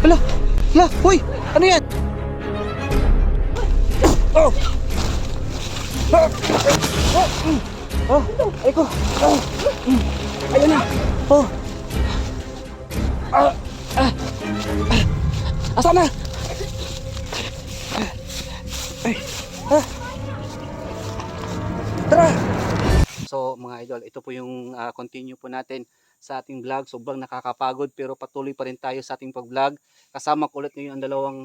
Hala! Hala! Hoy! Ano yan? Oh! Ah! Oh! Mm. Oh! Ay ko! Oh! Mm. Ayan na! Oh! Ah! Ah! Ah! Asa na? Ay! Ah! Tara! So mga idol, ito po yung ah, continue po natin sa ating vlog. Sobrang nakakapagod pero patuloy pa rin tayo sa ating pag-vlog. Kasama ko ulit ngayon ang dalawang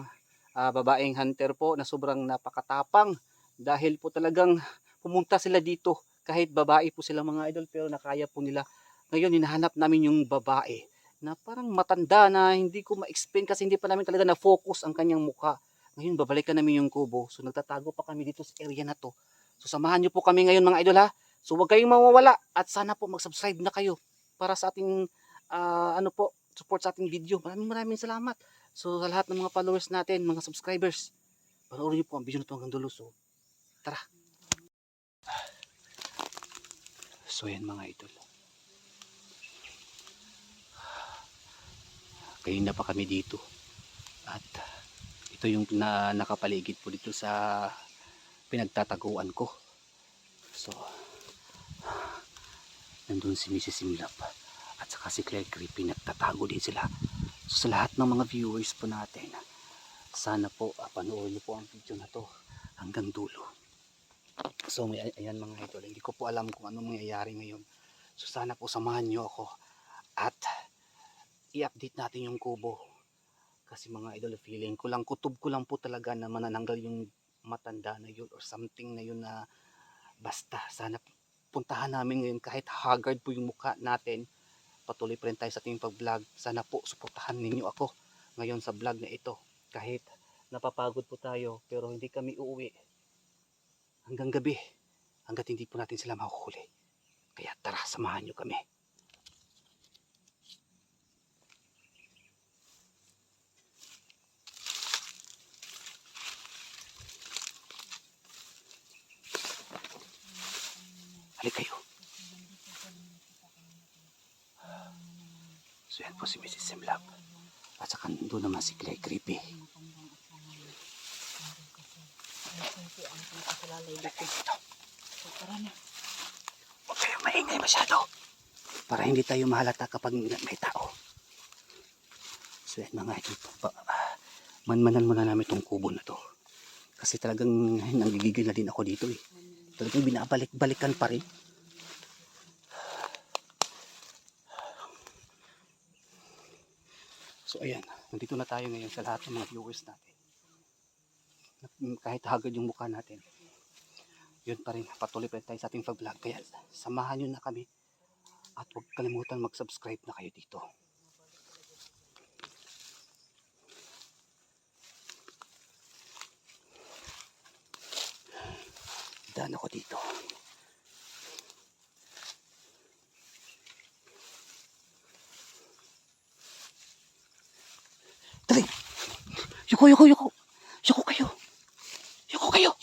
ah, babaeng hunter po na sobrang napakatapang dahil po talagang pumunta sila dito kahit babae po sila mga idol pero nakaya po nila. Ngayon hinahanap namin yung babae na parang matanda na hindi ko ma-explain kasi hindi pa namin talaga na-focus ang kanyang mukha. Ngayon babalikan namin yung kubo. So nagtatago pa kami dito sa area na to. So samahan niyo po kami ngayon mga idol ha. So huwag kayong mawawala at sana po mag-subscribe na kayo para sa ating ah, ano po support sa ating video. Maraming maraming salamat. So sa lahat ng mga followers natin, mga subscribers, panoorin niyo po ang video na ito hanggang dulo. So tara. So yan mga idol. Kanina pa kami dito. At ito yung na, nakapaligid po dito sa pinagtataguan ko. So, nandun si Mrs. Simlap at saka si Claire Creepy nagtatago din sila. So, sa lahat ng mga viewers po natin, sana po ah, panoorin niyo po ang video na to hanggang dulo. So, may, ayan mga idol, hindi ko po alam kung anong mangyayari ngayon. So, sana po samahan niyo ako at i-update natin yung kubo. Kasi mga idol, feeling ko lang, kutob ko lang po talaga na manananggal yung matanda na yun or something na yun na basta sana puntahan namin ngayon kahit haggard po yung mukha natin patuloy pa rin tayo sa ating pag-vlog. Sana po suportahan ninyo ako ngayon sa vlog na ito. Kahit napapagod po tayo pero hindi kami uuwi hanggang gabi hanggat hindi po natin sila mahuhuli. Kaya tara samahan nyo kami Halik kayo. So yan po si Mrs. Simlab. At saka doon naman si Clay Creepy. Dito. Huwag kayong maingay masyado. Para hindi tayo mahalata kapag may tao. So yan mga ito. Manmanan muna namin itong kubo na to. Kasi talagang nanggigigil na din ako dito eh. Talagang binabalik-balikan pa rin. So ayan, nandito na tayo ngayon sa lahat ng mga viewers natin. Kahit hagad yung mukha natin. Yun pa rin, patuloy pa tayo sa ating pag-vlog. Kaya samahan nyo na kami. At huwag kalimutan mag-subscribe na kayo dito. Daan ako dito. Dali! Yuko, yuko, yuko! Yuko kayo! Yuko kayo!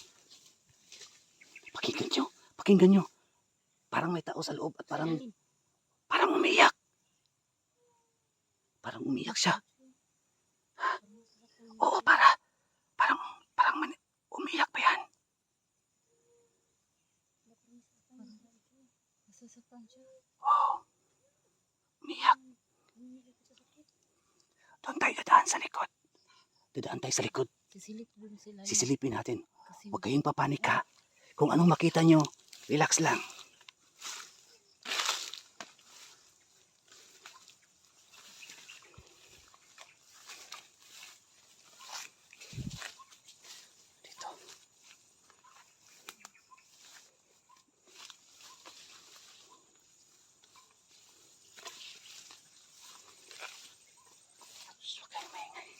Pakinggan nyo. Pakinggan nyo. Parang may tao sa loob at parang parang umiyak. Parang umiyak siya. Ha? Oo, para. Parang, parang mani- umiyak pa yan. Nasasaktan siya. Oo. Doon tayo dadaan sa likod. Dadaan tayo sa likod. Sisilipin natin. Huwag kayong papanik ha. Kung anong makita nyo, relax lang. Amen.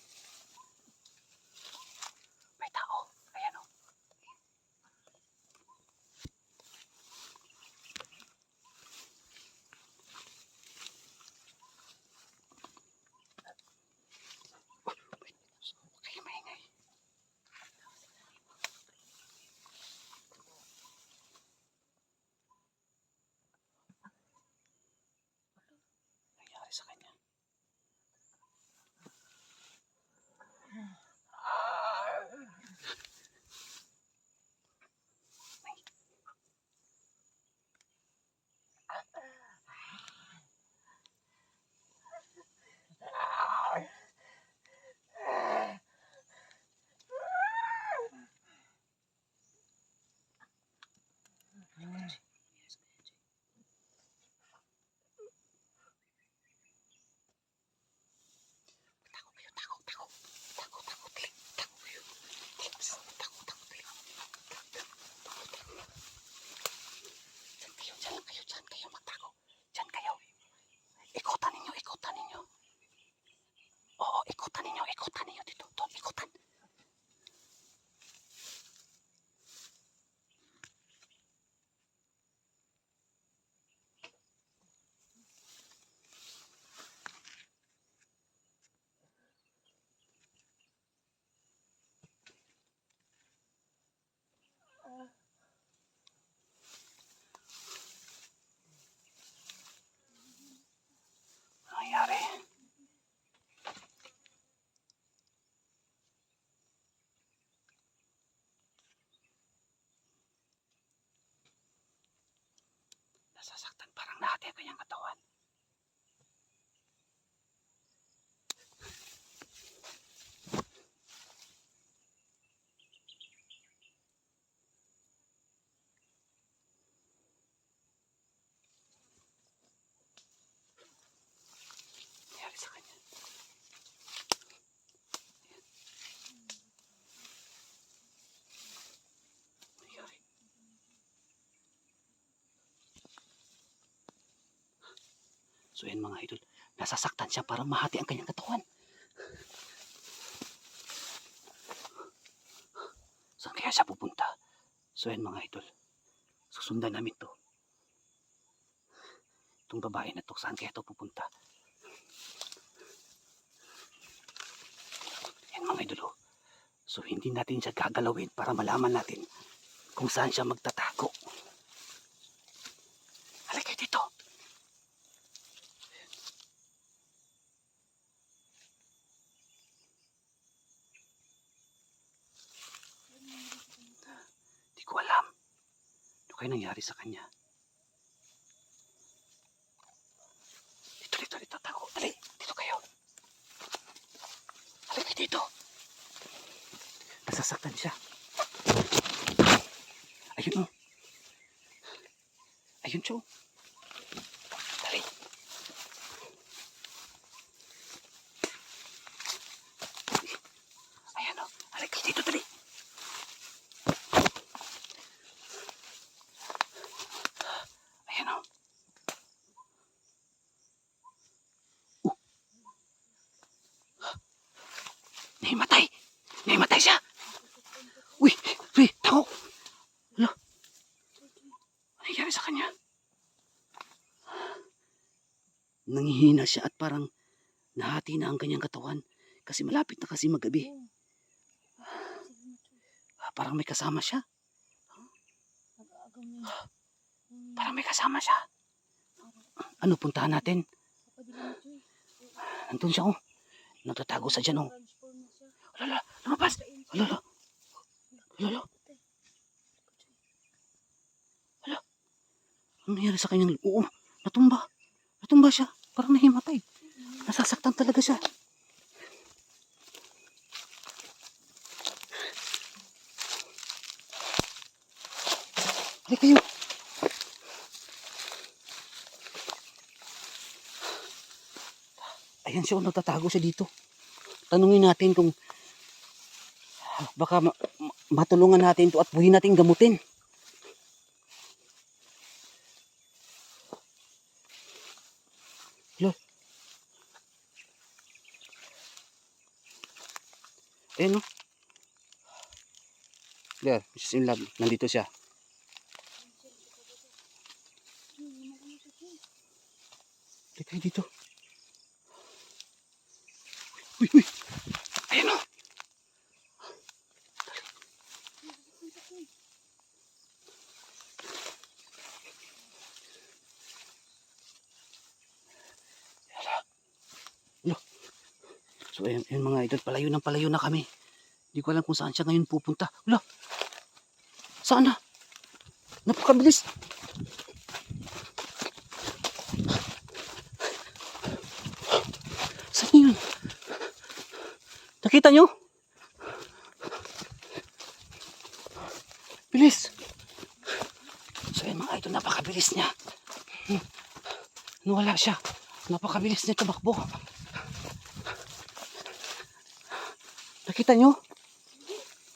猫種やってた。Nasasaktan parang nahati ang kanyang katawan. So yan mga idol, nasasaktan siya para mahati ang kanyang katawan. Saan kaya siya pupunta? So yan mga idol, susundan namin to. Itong babae na to, saan kaya to pupunta? Yan mga idolo. So hindi natin siya gagalawin para malaman natin kung saan siya magtatago. Halika dito. Hindi ko alam. Ano kaya nangyari sa kanya? Dito, dito, dito. Tago. Dali. Dito kayo. Halika dito. Nasasaktan siya. Ayun o. Ayun siya. oh. Dali. Ayan o. Halika dito, dali. Ayan o. Oh. Nahimatay. Nahimatay siya. Uy, uy, tao. Hala. Ano nangyari sa kanya? Nanghihina siya at parang nahati na ang kanyang katawan kasi malapit na kasi magabi. Ah, Parang may kasama siya. Parang may kasama siya. Ano, puntahan natin? Nandun siya, oh. Natatago sa dyan, oh. Alala, lumabas. Alala. Alala. Ano nangyari sa kanyang... Oo, natumba. Natumba siya. Parang nahimatay. Nasasaktan talaga siya. Halika kayo. Ayan siya, oh, nagtatago siya dito. Tanungin natin kung baka ma- ma- matulungan natin to at buhin natin gamutin. Eh no. There, Mrs. In nandito siya. Kayo dito. Uy, uy. So ayan, ayan mga idol, palayo ng palayo na kami. Hindi ko alam kung saan siya ngayon pupunta. Wala. Saan na? Napakabilis. Saan yun? Nakita nyo? Bilis. So ayan mga idol, napakabilis niya. Hmm. Nawala siya. Napakabilis niya tumakbo. Nakita nyo?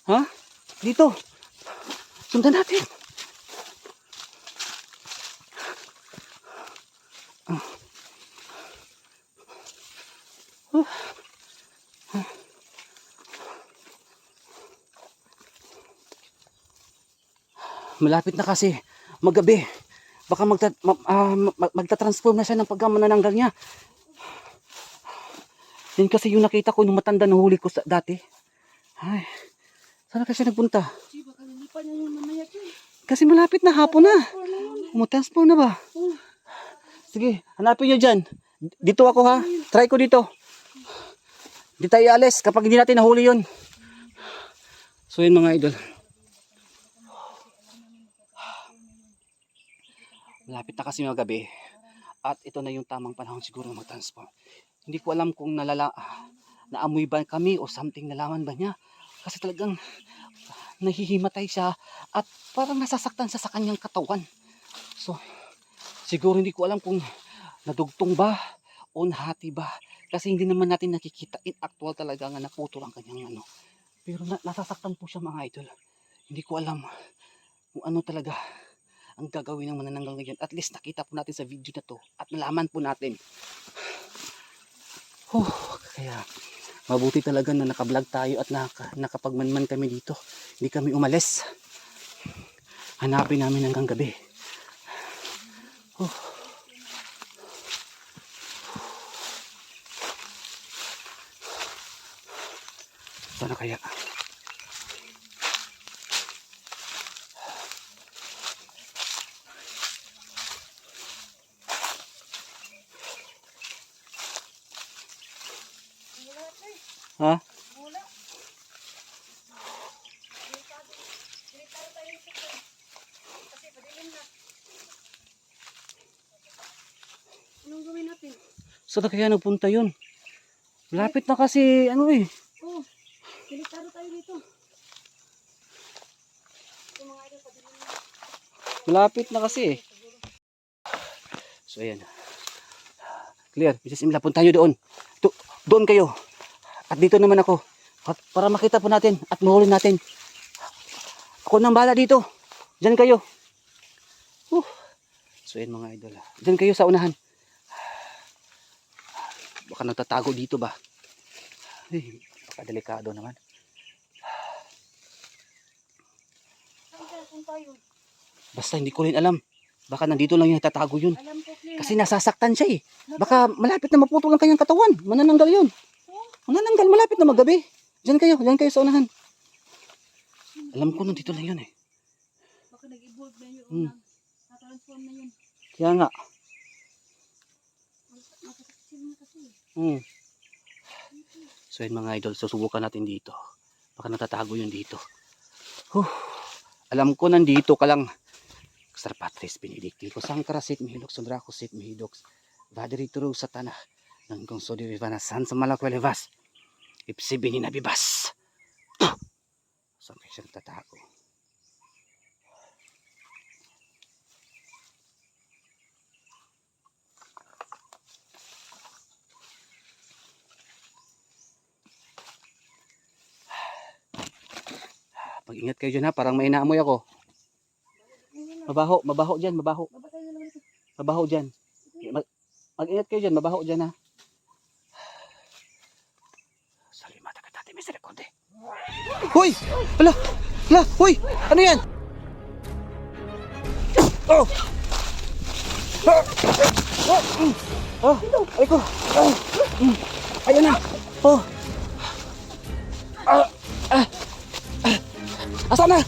Ha? Dito. Sundan natin. Ah. Ah. Malapit na kasi magabi. Baka magta, ma, ma- magta-transform na siya ng pagkamanananggal niya. Yan kasi yung nakita ko nung matanda na huli ko sa, dati. Ay, saan kasi nagpunta? Kasi malapit na hapon na. Transform na ba? Sige, hanapin nyo dyan. Dito ako ha. Try ko dito. Di tayo alis kapag hindi natin nahuli yun. So yun mga idol. Malapit na kasi mga gabi. At ito na yung tamang panahon siguro mag-transform. Hindi ko alam kung nalala, ah, naamoy ba kami o something nalaman ba niya. Kasi talagang nahihimatay siya at parang nasasaktan siya sa kanyang katawan. So, siguro hindi ko alam kung nadugtong ba o nahati ba. Kasi hindi naman natin nakikita in actual talaga nga naputol ang kanyang ano. Pero na, nasasaktan po siya mga idol. Hindi ko alam kung ano talaga ang gagawin ng manananggal ngayon. At least nakita po natin sa video na to at nalaman po natin. Huh, kaya mabuti talaga na nakablog tayo at naka, nakapagmanman kami dito. Hindi kami umalis. Hanapin namin hanggang gabi. Huh. Sana kaya? Wala, Choy. Ha? Wala. Delikado. Delikado tayo nito, Choy. Kasi padilim na. Anong gawin natin? Saan na kaya nagpunta yun? Malapit na kasi ano eh. Oh, delikado tayo dito. Malapit na kasi eh. So ayan. Clear. Mrs. Imla, punta tayo doon. Do- doon kayo. At dito naman ako. At para makita po natin at mahuli natin. Ako nang bala dito. Diyan kayo. Uh. So ayan mga idol. Diyan kayo sa unahan. Baka nagtatago dito ba? Ay, baka delikado naman. Basta hindi ko rin alam. Baka nandito lang yung tatago yun. Alam ko, clear. Kasi nasasaktan siya eh. Baka malapit na maputol ang kanyang katawan. Manananggal yun. Manananggal, malapit na magabi. Diyan kayo, diyan kayo sa unahan. Alam ko nandito lang yun eh. Baka nag-evolve na yun. Hmm. Hmm. Na-transform na yun. Kaya nga. Nakasaksin na kasi. Hmm. So yun mga idol, susubukan natin dito. Baka natatago yun dito. Huh. Alam ko nandito ka lang. Sarpatris benedicti ko sangkarasit mihilok sundrakosit mihidok. Vadiri turu sa tanah. Nangkong so dirivana san sa malakwelevas. Ipsi bini na bibas. Saan kayo siya nagtatago? Pag-ingat kayo dyan ha, parang may inaamoy ako. Mabaho, mabaho dyan, mabaho. Mabaho dyan. Mag- mag-ingat kayo dyan, mabaho dyan ha. Salimata ka dati, Mr. Conde. Hoy! Ala! Ala! Hoy! Ano yan? Oh! Ah! Oh! Mm! Oh! Ay ko! Mm! Ayun na! Oh! Asa na?